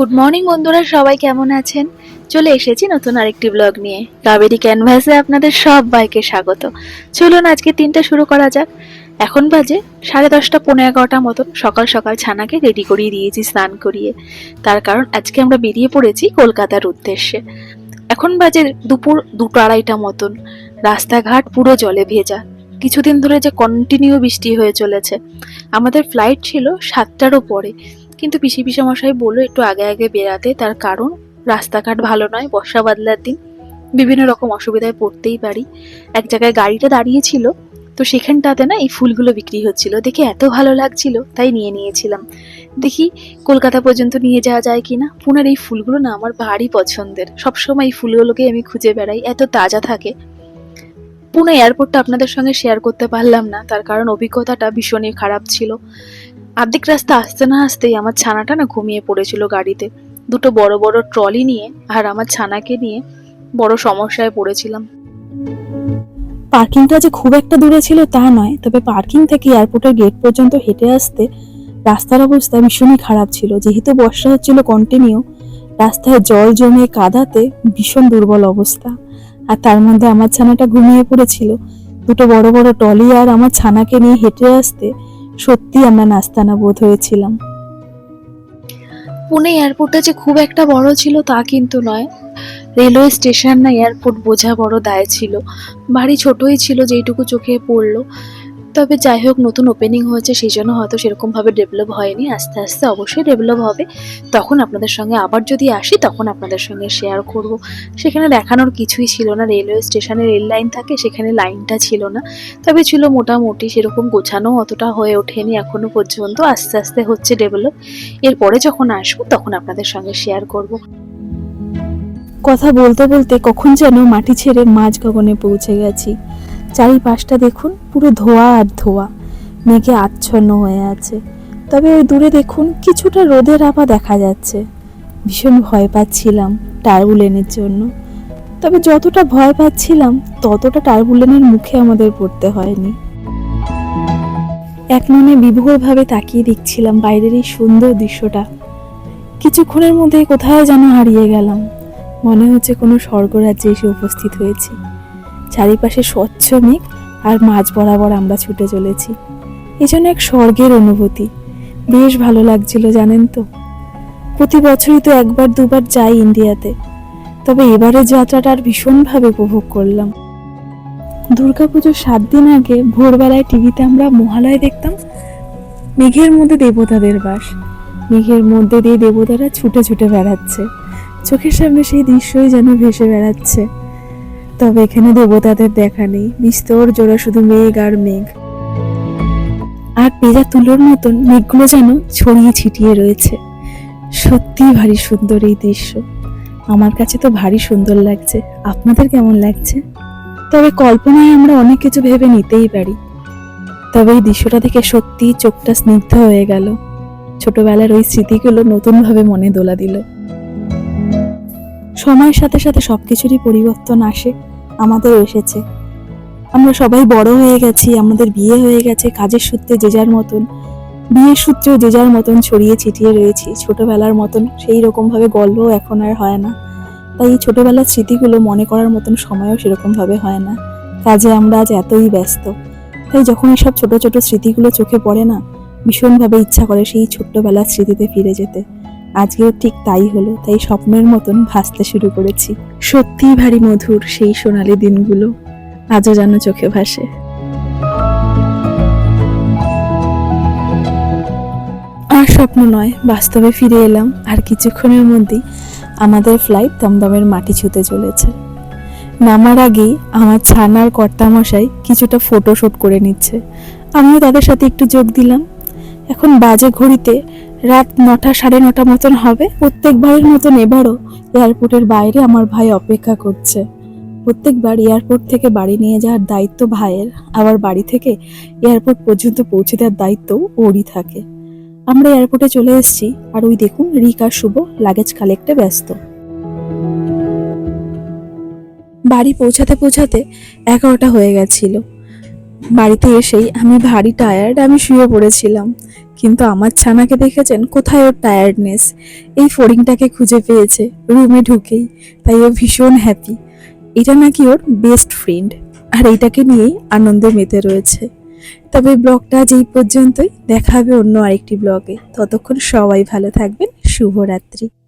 Good morning বন্ধুরা, সবাই কেমন আছেন? চলে এসেছি নতুন আরেকটি ব্লগ নিয়ে। কাবেরি ক্যানভাসে আপনাদের সব বাইকে স্বাগত। চলুন, আজকে তিনটা শুরু করা যাক। এখন বাজে সাড়ে দশটা পনেরো এগারোটা মতন। সকাল সকাল ছানাকে রেডি করিয়ে দিয়েছি স্নান করিয়ে। তার কারণ আজকে আমরা বেরিয়ে পড়েছি কলকাতার উদ্দেশ্যে। এখন বাজে দুপুর দুটো আড়াইটা মতন। রাস্তাঘাট পুরো জলে ভেজা। কিছুদিন ধরে যে কন্টিনিউ বৃষ্টি হয়ে চলেছে। আমাদের ফ্লাইট ছিল সাতটারও পরে কিন্তু পিসি মশাই বলল, একটু আগে আগে বেরাতে তার কারণ রাস্তাঘাট ভালো নয়, বর্ষা বাদলার দিন। বিভিন্ন রকম অসুবিধায় পড়তেই পারি। এক জায়গায় গাড়িটা দাঁড়িয়েছিল, তো সেখানটাতে না এই ফুলগুলো বিক্রি হচ্ছিল। দেখে এত ভালো লাগছিল, তাই নিয়ে নিয়েছিলাম। দেখি কলকাতা পর্যন্ত নিয়ে যাওয়া যায় কি না পুনের এই ফুলগুলো না আমার ভারী পছন্দের। সবসময় এই ফুলগুলোকে আমি খুঁজে বেড়াই, এত তাজা থাকে। পুনে এয়ারপোর্টটা আপনাদের সঙ্গে শেয়ার করতে পারলাম না, তার কারণ অভিজ্ঞতাটা ভীষণই খারাপ ছিল। আর্ধেক রাস্তা আসতে না আসতেই আমার ছানাটা না ঘুমিয়ে পড়েছিল গাড়িতে। দুটো বড় বড় ট্রলি নিয়ে আর আমার ছানাকে নিয়ে বড় সমস্যায় পড়েছিলাম। পার্কিংটা যে খুব একটা দূরে ছিল তা নয়, তবে পার্কিং থেকে এয়ারপোর্টের গেট পর্যন্ত হেঁটে আসতে রাস্তার অবস্থা ভীষণই খারাপ ছিল। যেহেতু বর্ষা হচ্ছিল কন্টিনিউ রাস্তায় জল জমে কাদাতে ভীষণ দুর্বল অবস্থা। আর তার মধ্যে আমার ছানাটা ঘুমিয়ে পড়েছিল। দুটো বড় বড় টলি আর আমার ছানাকে নিয়ে হেঁটে আসতে সত্যি আমরা নাস্তানা বোধ হয়েছিলাম। পুনে এয়ারপোর্টটা যে খুব একটা বড় ছিল তা কিন্তু নয়। রেলওয়ে স্টেশন না এয়ারপোর্ট বোঝা বড় দায় ছিল। বাড়ি ছোটই ছিল, যেইটুকু চোখে পড়ল। তবে যাই হোক, নতুন ওপেনিং হয়েছে সেই জন্য হয়তো সেরকমভাবে ডেভেলপ হয়নি। আস্তে আস্তে অবশ্যই ডেভেলপ হবে। তখন আপনাদের সঙ্গে আবার যদি আসি, তখন আপনাদের সঙ্গে শেয়ার করব। সেখানে দেখানোর কিছুই ছিল না। রেলওয়ে স্টেশনে রেল লাইন থাকে, সেখানে লাইনটা ছিল না। তবে ছিল মোটামুটি, সেরকম গোছানো অতটা হয়ে ওঠেনি এখনও পর্যন্ত। আস্তে আস্তে হচ্ছে ডেভেলপ এরপরে যখন আসব, তখন আপনাদের সঙ্গে শেয়ার করব। কথা বলতে বলতে কখন যেন মাটি ছেড়ে মাঝ গগনে পৌঁছে গেছি। চারিপাশটা দেখুন পুরো ধোয়া আর ধোয়া। মেঘে আচ্ছন্ন হয়ে আছে। তবে ওই দূরে দেখুন কিছুটা রোদের আপা দেখা যাচ্ছে। ভীষণ ভয় পাচ্ছিলাম টার্বুলেনের জন্য। তবে যতটা ভয় পাচ্ছিলাম, ততটা টার্বুলেনের মুখে আমাদের পড়তে হয়নি। এক মনে বিভোরভাবে তাকিয়ে দেখছিলাম বাইরের এই সুন্দর দৃশ্যটা। কিছুক্ষণের মধ্যে কোথায় যেন হারিয়ে গেলাম। মনে হচ্ছে কোনো স্বর্গরাজ্যে এসে উপস্থিত হয়েছি। চারিপাশে স্বচ্ছ মেঘ আর মাঝ বরাবর আমরা ছুটে চলেছি। এই জন্য এক স্বর্গের অনুভূতি। বেশ ভালো লাগছিল, জানেন তো? প্রতি বছরই তো একবার, দুবার যাই ইন্ডিয়াতে। তবে এবারের যাত্রাটা আর ভীষণভাবে উপভোগ করলাম। দুর্গাপুজোর সাত দিন আগে ভোরবেলায় টিভিতে আমরা মহালয় দেখতাম। মেঘের মধ্যে দেবতাদের বাস। মেঘের মধ্যে দিয়ে দেবতারা ছুটে ছুটে বেড়াচ্ছে। চোখের সামনে সেই দৃশ্যই যেন ভেসে বেড়াচ্ছে। তবে এখানে দেবতাদের দেখা নেই। বিস্তর জোড়া শুধু মেঘ আর মেঘ। আর পেজা তুলোর মতন মেঘগুলো যেন ছড়িয়ে ছিটিয়ে রয়েছে। সত্যি ভারী সুন্দর এই দৃশ্য। আমার কাছে তো ভারী সুন্দর লাগছে। আপনাদের কেমন লাগছে? তবে কল্পনায় আমরা অনেক কিছু ভেবে নিতেই পারি। তবে এই দৃশ্যটা দেখে সত্যি চোখটা স্নিগ্ধ হয়ে গেল। ছোটবেলার ওই স্মৃতিগুলো নতুনভাবে মনে দোলা দিল। সময়ের সাথে সাথে সবকিছুরই পরিবর্তন আসে। আমাদের এসেছে। আমরা সবাই বড় হয়ে গেছি, আমাদের বিয়ে হয়ে গেছে, কাজের সূত্রে যে যার মতন। বিয়ের সূত্রেও যে যার মতন ছড়িয়ে ছিটিয়ে রয়েছি। ছোটবেলার মতন সেই রকম ভাবে গল্পও এখন আর হয় না। তাই এই ছোটবেলার স্মৃতিগুলো মনে করার মতন সময়ও সেরকমভাবে হয় না। কাজে আমরা আজ এতই ব্যস্ত। তাই যখন সব ছোট ছোট স্মৃতিগুলো চোখে পড়ে না, ভীষণভাবে ইচ্ছা করে সেই ছোট্টবেলার স্মৃতিতে ফিরে যেতে। আজকেও ঠিক তাই হলো, তাই স্বপ্নের মতন ভাসতে শুরু করেছি। সত্যিই ভারী মধুর সেই সোনালি দিনগুলো আজও যেন চোখে ভাসে। আর স্বপ্ন নয়, বাস্তবে ফিরে এলাম, আর কিছুক্ষণের মধ্যেই আমাদের ফ্লাইট দমদমের মাটি ছুতে চলেছে। নামার আগেই আমার ছানার কর্তামশাই কিছুটা ফটো শুট করে নিচ্ছে। আমিও তাদের সাথে একটু যোগ দিলাম। এখন বাজে ঘড়িতে রাত নটা, সাড়ে নটা মতন হবে। প্রত্যেক প্রত্যেকবারের মতন এবারও এয়ারপোর্টের বাইরে আমার ভাই অপেক্ষা করছে। প্রত্যেকবার এয়ারপোর্ট থেকে বাড়ি নিয়ে যাওয়ার দায়িত্ব ভাইয়ের। আবার বাড়ি থেকে এয়ারপোর্ট পর্যন্ত পৌঁছে দেওয়ার দায়িত্ব ওরই থাকে। আমরা এয়ারপোর্টে চলে এসেছি, আর ওই দেখুন, রিক শুভ লাগেজ কালেক্টে ব্যস্ত। বাড়ি পৌঁছাতে পৌঁছাতে এগারোটা হয়ে গেছিল। বাড়িতে এসেই আমি ভারী টায়ার্ড আমি শুয়ে পড়েছিলাম। কিন্তু আমার ছানাকে দেখেছেন কোথায় ওর টায়ার্ডনেস এই ফড়িংটাকে খুঁজে পেয়েছে রুমে ঢুকেই। তাই ও ভীষণ হ্যাপি এটা নাকি ওর বেস্ট ফ্রেন্ড আর এইটাকে নিয়েই আনন্দে মেতে রয়েছে। তবে ব্লগটা আজ এই পর্যন্তই দেখা হবে অন্য আরেকটি ব্লগে। ততক্ষণ সবাই ভালো থাকবেন। শুভরাত্রি।